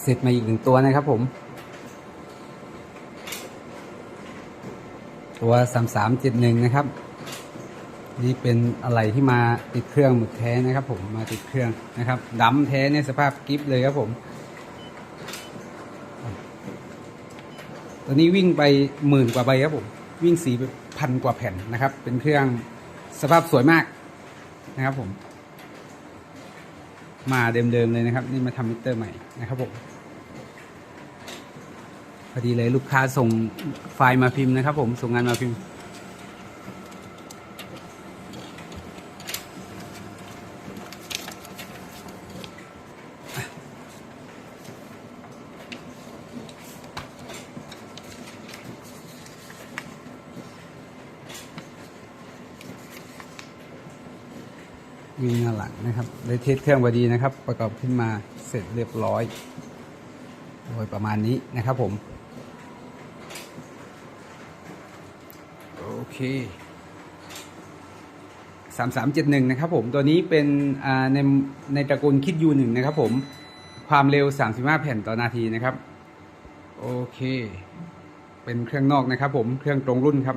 เสร็จมาอีกหนึ่งตัวนะครับผม ตัวสามสามเจ็ดหนึ่งนะครับ นี่เป็นอะไรที่มาติดเครื่องหมึกแท้นะครับ ผมมาติดเครื่องนะครับดำแท้เนี่ยสภาพกิฟเลยครับผม ตัวนี้วิ่งไปหมื่นกว่าใบครับผม วิ่งสีพันกว่าแผ่นนะครับ เป็นเครื่องสภาพสวยมากนะครับผม มาเดิมๆเลยนะครับ นี่มาทำมิเตอร์ใหม่นะครับผมพอดีเลยลูกค้าส่งไฟล์มาพิมพ์นะครับผมส่งงานมาพิมพ์ วิ่งหน้าหลังนะครับได้เทสเครื่องพอดีนะครับ ประกอบขึ้นมาเสร็จเรียบร้อย โดยประมาณนี้นะครับผม โอเคสามสามเจ็ดหนึ่งนะครับผมตัวนี้เป็นในในตระกูลคิดยูหนึ่งนะครับผมความเร็ว 35 แผ่นต่อนาทีนะครับ โอเค เป็นเครื่องนอกนะครับผมเครื่องตรงรุ่นครับ